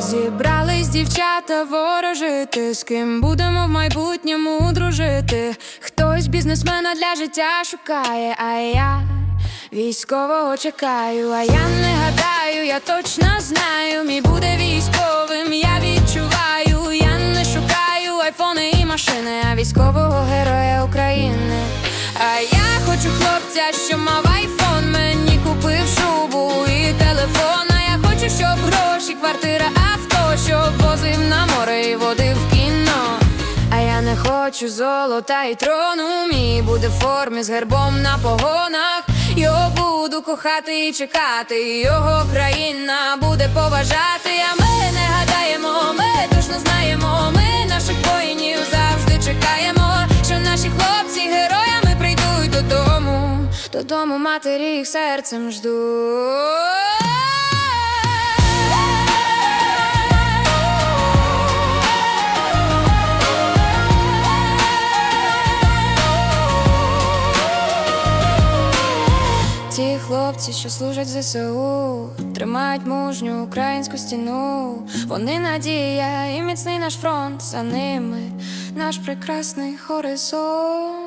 Зібрались дівчата ворожити, з ким будемо в майбутньому дружити. Хтось бізнесмена для життя шукає, а я військового чекаю. А я не гадаю, я точно знаю, мій буде військовим, я відчуваю, я не шукаю айфони і машини, а військового героя України. А я хочу хлопця, що мав айфон, мені купив шубу і телефон. А я хочу, щоб гроші, квартира, авто, щоб возив на море і водив кіно. А я не хочу золота і трону. Мій буде в формі з гербом на погонах. Його буду кохати і чекати. Його країна буде поважати. А ми не гадаємо, ми точно знаємо. Ми наших воїнів завжди чекаємо. Додому. Матері їх серцем жду. Ті хлопці, що служать в ЗСУ, тримають мужню українську стіну. Вони надія і міцний наш фронт за ними, наш прекрасний горизонт.